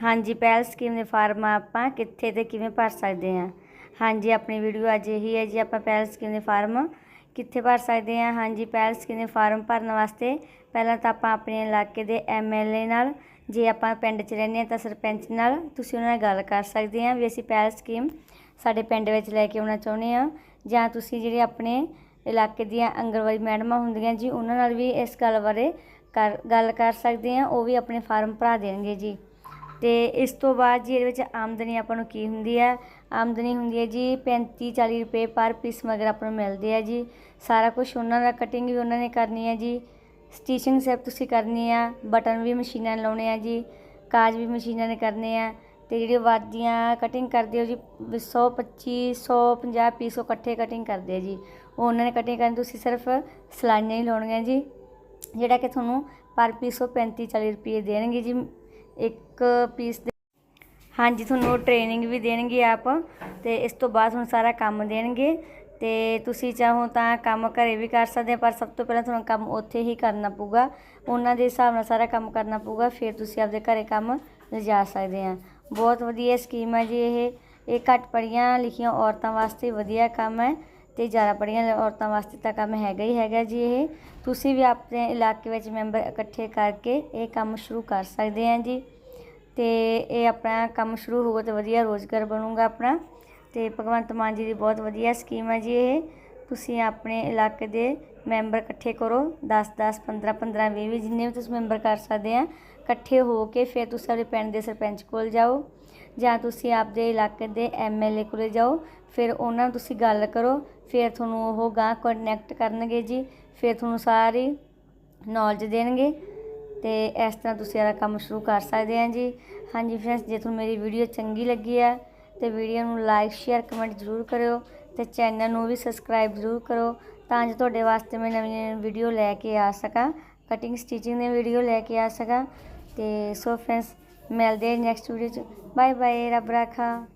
ਹਾਂਜੀ, ਪਹਿਲ ਸਕੀਮ ਦੇ ਫਾਰਮ ਆਪਾਂ ਕਿੱਥੇ ਤੇ ਕਿਵੇਂ ਭਰ ਸਕਦੇ ਹਾਂ? ਹਾਂਜੀ, ਆਪਣੀ ਵੀਡੀਓ ਅੱਜ ਇਹੀ ਹੈ ਜੀ, ਆਪਾਂ ਪਹਿਲ ਸਕੀਮ ਦੇ ਫਾਰਮ ਕਿੱਥੇ ਭਰ ਸਕਦੇ ਹਾਂ? ਹਾਂਜੀ, ਪਹਿਲ ਸਕੀਮ ਦੇ ਫਾਰਮ ਭਰਨ ਵਾਸਤੇ ਪਹਿਲਾਂ ਤਾਂ ਆਪਾਂ ਆਪਣੇ ਇਲਾਕੇ ਦੇ ਐਮਐਲਏ ਨਾਲ, ਜੇ ਆਪਾਂ ਪਿੰਡ 'ਚ ਰਹਿੰਦੇ ਹਾਂ ਤਾਂ ਸਰਪੰਚ ਨਾਲ ਤੁਸੀਂ ਉਹਨਾਂ ਨਾਲ ਗੱਲ ਕਰ ਸਕਦੇ ਹਾਂ ਵੀ ਅਸੀਂ ਪਹਿਲ ਸਕੀਮ ਸਾਡੇ ਪਿੰਡ ਵਿੱਚ ਲੈ ਕੇ ਆਉਣਾ ਚਾਹੁੰਦੇ ਹਾਂ ਜਾਂ ਤੁਸੀਂ ਜਿਹੜੇ ਆਪਣੇ ਇਲਾਕੇ ਦੀਆਂ ਅੰਗਨਵਾੜੀ ਮੈਡਮਾਂ ਹੁੰਦੀਆਂ ਜੀ, ਉਹਨਾਂ ਨਾਲ ਵੀ ਇਸ ਗੱਲ ਬਾਰੇ ਕਰ, ਗੱਲ ਕਰ ਸਕਦੇ ਹਾਂ, ਉਹ ਵੀ ਆਪਣੇ ਫਾਰਮ ਭਰਾ ਦੇਣਗੇ ਜੀ। ਤੇ ਇਸ ਤੋਂ ਬਾਅਦ ਜੀ ਇਹਦੇ ਵਿੱਚ ਆਮਦਨੀ ਆਪਾਂ ਨੂੰ ਕੀ ਹੁੰਦੀ ਹੈ? ਆਮਦਨੀ ਹੁੰਦੀ ਹੈ ਜੀ 35 40 ਰੁਪਏ ਪਰ ਪੀਸ ਮਗਰ ਆਪਾਂ ਨੂੰ ਮਿਲਦੇ ਆ ਜੀ। ਸਾਰਾ ਕੁਝ ਉਹਨਾਂ ਦਾ ਕਟਿੰਗ ਵੀ ਉਹਨਾਂ ਨੇ ਕਰਨੀ ਹੈ ਜੀ। ਸਟਿਚਿੰਗ ਸਿਰਫ ਤੁਸੀਂ ਕਰਨੀ ਆ, ਬਟਨ ਵੀ ਮਸ਼ੀਨਾਂ ਨੇ ਲਾਉਣੇ ਆ ਜੀ, ਕਾਜ ਵੀ ਮਸ਼ੀਨਾਂ ਨੇ ਕਰਨੇ ਆ। ਤੇ ਜਿਹੜੇ ਵਾਦੀਆਂ ਕਟਿੰਗ ਕਰਦੇ ਹੋ ਜੀ 125 150 ਪੀਸ ਉਹ ਇਕੱਠੇ ਕਟਿੰਗ ਕਰਦੇ ਆ ਜੀ। ਉਹ ਉਹਨਾਂ ਨੇ ਕਟਿੰਗ ਕਰਨ ਤੁਸੀਂ ਸਿਰਫ ਸਲਾਈਆਂ ਹੀ ਲਾਉਣੀਆਂ ਜੀ, ਜਿਹੜਾ ਕਿ ਤੁਹਾਨੂੰ ਪਰ ਪੀਸ ਉਹ 35 40 ਰੁਪਏ ਦੇਣਗੇ ਜੀ। ਇੱਕ ਪੀਸ ਦੇ ਹਾਂਜੀ, ਤੁਹਾਨੂੰ ਟ੍ਰੇਨਿੰਗ ਵੀ ਦੇਣਗੇ ਆਪ ਤੇ ਇਸ ਤੋਂ ਬਾਅਦ ਤੁਹਾਨੂੰ ਸਾਰਾ ਕੰਮ ਦੇਣਗੇ ਤੇ ਤੁਸੀਂ ਚਾਹੋ ਤਾਂ ਕੰਮ ਘਰੇ ਵੀ ਕਰ ਸਕਦੇ ਪਰ ਸਭ ਤੋਂ ਪਹਿਲਾਂ ਤੁਹਾਨੂੰ ਕੰਮ ਉੱਥੇ ਹੀ ਕਰਨਾ ਪਊਗਾ। ਉਹਨਾਂ ਦੇ ਹਿਸਾਬ ਨਾਲ ਸਾਰਾ ਕੰਮ ਕਰਨਾ ਪਊਗਾ, ਫਿਰ ਤੁਸੀਂ ਆਪਦੇ ਘਰੇ ਕੰਮ ਲਿਜਾ ਸਕਦੇ ਆ। ਬਹੁਤ ਵਧੀਆ ਸਕੀਮ ਹੈ ਜੀ ਇਹ। ਇਹ ਘੱਟ ਪੜੀਆਂ ਲਿਖੀਆਂ ਔਰਤਾਂ ਵਾਸਤੇ ਵਧੀਆ ਕੰਮ ਹੈ। ਤੇ ਜ਼ਿਆਦਾ ਪੜ੍ਹੀਆਂ ਔਰਤਾਂ ਵਾਸਤੇ ਤਾਂ ਕੰਮ ਹੈਗਾ ਹੀ ਹੈਗਾ ਜੀ ਇਹ। ਤੁਸੀਂ ਵੀ ਆਪਣੇ ਇਲਾਕੇ ਵਿੱਚ ਮੈਂਬਰ ਇਕੱਠੇ ਕਰਕੇ ਇਹ ਕੰਮ ਸ਼ੁਰੂ ਕਰ ਸਕਦੇ ਆ ਜੀ। ਤੇ ਇਹ ਆਪਣਾ ਕੰਮ ਸ਼ੁਰੂ ਹੋਊਗਾ ਤੇ ਵਧੀਆ ਰੋਜ਼ਗਾਰ ਬਣੂਗਾ ਆਪਣਾ। ਤੇ ਭਗਵੰਤ ਮਾਨ ਜੀ ਦੀ ਬਹੁਤ ਵਧੀਆ ਸਕੀਮ ਹੈ ਜੀ ਇਹ। ਤੁਸੀਂ ਆਪਣੇ ਇਲਾਕੇ ਦੇ ਮੈਂਬਰ ਇਕੱਠੇ ਕਰੋ। 10 10 15 15 20 20 ਜਿੰਨੇ ਵੀ ਤੁਸੀਂ ਮੈਂਬਰ ਕਰ ਸਕਦੇ ਆ, ਇਕੱਠੇ ਹੋ ਕੇ ਫਿਰ ਤੁਸੀਂ ਆਪਣੇ ਪਿੰਡ ਦੇ ਸਰਪੰਚ ਕੋਲ ਜਾਓ ਜਾਂ ਤੁਸੀਂ ਆਪਦੇ ਇਲਾਕੇ ਦੇ ਐਮਐਲਏ ਕੋਲ ਜਾਓ। ਫਿਰ ਉਹਨਾਂ ਨੂੰ ਤੁਸੀਂ ਗੱਲ ਕਰੋ। ਫਿਰ ਤੁਹਾਨੂੰ ਉਹ ਗਾਂ ਕਨੈਕਟ ਕਰਨਗੇ ਜੀ। ਫਿਰ ਤੁਹਾਨੂੰ ਸਾਰੀ ਨੌਲੇਜ ਦੇਣਗੇ ਤੇ ਇਸ ਤਰ੍ਹਾਂ ਤੁਸੀਂ ਇਹਦਾ ਕੰਮ ਸ਼ੁਰੂ ਕਰ ਸਕਦੇ ਆ ਜੀ। ਹਾਂਜੀ ਫਰੈਂਡਸ ਜੇ ਤੁਹਾਨੂੰ ਮੇਰੀ ਵੀਡੀਓ ਚੰਗੀ ਲੱਗੀ ਆ ਤੇ ਵੀਡੀਓ ਨੂੰ ਲਾਈਕ ਸ਼ੇਅਰ ਕਮੈਂਟ ਜ਼ਰੂਰ ਕਰਿਓ। ਤੇ ਚੈਨਲ ਨੂੰ ਵੀ ਸਬਸਕ੍ਰਾਈਬ ਜ਼ਰੂਰ ਕਰੋ ਤਾਂ ਜੋ ਤੁਹਾਡੇ ਵਾਸਤੇ ਮੈਂ ਨਵੀਂ ਵੀਡੀਓ ਲੈ ਕੇ ਆ ਸਕਾਂ ਕਟਿੰਗ ਸਟਿਚਿੰਗ ਦੀ ਵੀਡੀਓ ਲੈ ਕੇ ਆ ਸਕਾਂ। ਤੇ ਸੋ ਫਰੈਂਡਸ ਮਿਲਦੇ ਨੈਕਸਟ ਵੀਡੀਓ ਚ। ਬਾਏ ਬਾਏ ਰੱਬ ਰਾਖਾ।